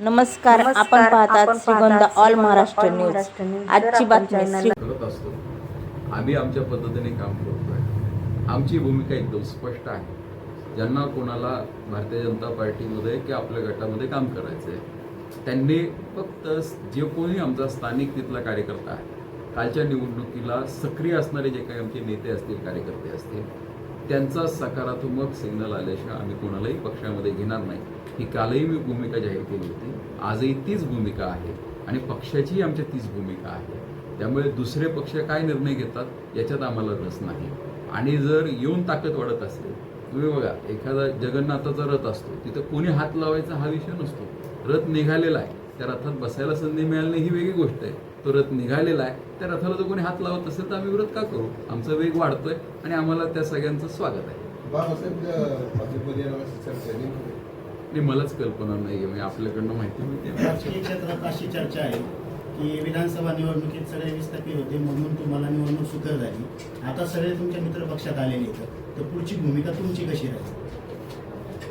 नमस्कार आपण पाहतात श्रीगोंदा ऑल महाराष्ट्र न्यूज आजची बातमी करत असतो. आम्ही आमच्या पद्धतीने काम करतोय. आमची भूमिका एकदम स्पष्ट आहे. ज्यांना कोणाला भारतीय जनता पार्टीमध्ये किंवा आपल्या गटामध्ये काम करायचं आहे त्यांनी फक्त जे कोणी आमचा स्थानिक तिथला कार्यकर्ता आहे कालच्या निवडणुकीला सक्रिय असणारे जे काही आमचे नेते असतील कार्यकर्ते असतील त्यांचा सकारात्मक सिग्नल आल्याशिवाय आम्ही कोणालाही पक्षामध्ये घेणार नाही. ही कालही मी भूमिका जाहीर केली होती. आजही तीच भूमिका आहे आणि पक्षाचीही आमच्या तीच भूमिका आहे. त्यामुळे दुसरे पक्ष काय निर्णय घेतात याच्यात आम्हाला रस नाही. आणि जर येऊन ताकद वाढत असेल तुम्ही बघा एखादा जगन्नाथाचा रथ असतो तिथं कोणी हात लावायचा हा विषय नसतो. रथ निघालेला आहे. त्या रथात बसायला संधी मिळाली नाही ही वेगळी गोष्ट आहे. तो रथ निघालेला आहे त्या रथाला जर कोणी हात लावत असेल तर आम्ही विरोध का करू? आमचा वेग वाढतोय आणि आम्हाला त्या सगळ्यांचं स्वागत आहे. आणि मलाच कल्पना नाही आहे म्हणजे आपल्याकडनं माहिती मिळते क्षेत्रात अशी चर्चा आहे की विधानसभा निवडणुकीत सगळे विस्थापित होते म्हणून तुम्हाला निवडणूक सुकर झाली. आता सगळे तुमच्या मित्र पक्षात आलेले आहेत. तर पुढची भूमिका तुमची कशी राहील?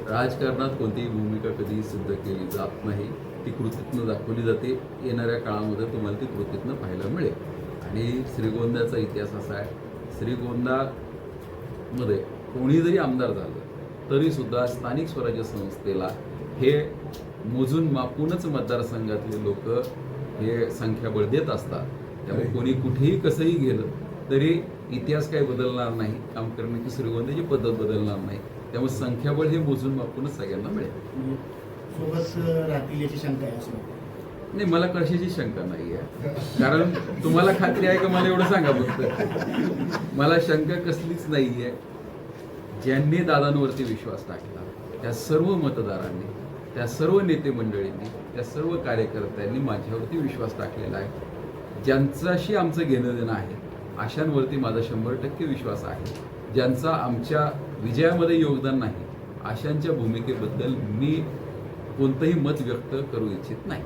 राजकारणात कोणतीही भूमिका कधी सिद्ध केली जात नाही. ती कृतीतनं दाखवली जाते. येणाऱ्या काळामध्ये तुम्हाला ती कृतीतनं पाहायला मिळेल. आणि श्रीगोंद्याचा इतिहास असा आहे. श्रीगोंदामध्ये कोणी जरी आमदार झालं तरी सुद्धा स्थानिक स्वराज्य संस्थेला हे मोजून मापूनच मतदारसंघातले लोक हे संख्याबळ देत असतात. त्यामुळे कोणी कुठेही कसंही गेलं तरी इतिहास काही बदलणार नाही काम करण्याची श्रीगोंद्याची पद्धत बदलणार नाही. त्यामुळे संख्याबळ हे मोजून मापूनच सगळ्यांना मिळेल. म्हणजे सोबत राहतील याची शंका आहे असं वाटतं. नाही मला कशाची शंका नाही आहे. कारण तुम्हाला खात्री आहे का मला एवढं सांगा फक्त. मला शंका कसलीच नाही आहे. ज्यांनी दादांवरती विश्वास टाकला त्या सर्व मतदारांनी त्या सर्व नेते मंडळींनी त्या सर्व कार्यकर्त्यांनी माझ्यावरती विश्वास टाकलेला आहे. ज्यांच्याशी आमचं घेणं देणं आहे अशांवरती माझा शंभर टक्के विश्वास आहे. ज्यांचा आमच्या विजयामध्ये योगदान नाही अशांच्या भूमिकेबद्दल मी कोणतंही मत व्यक्त करू इच्छित नाही.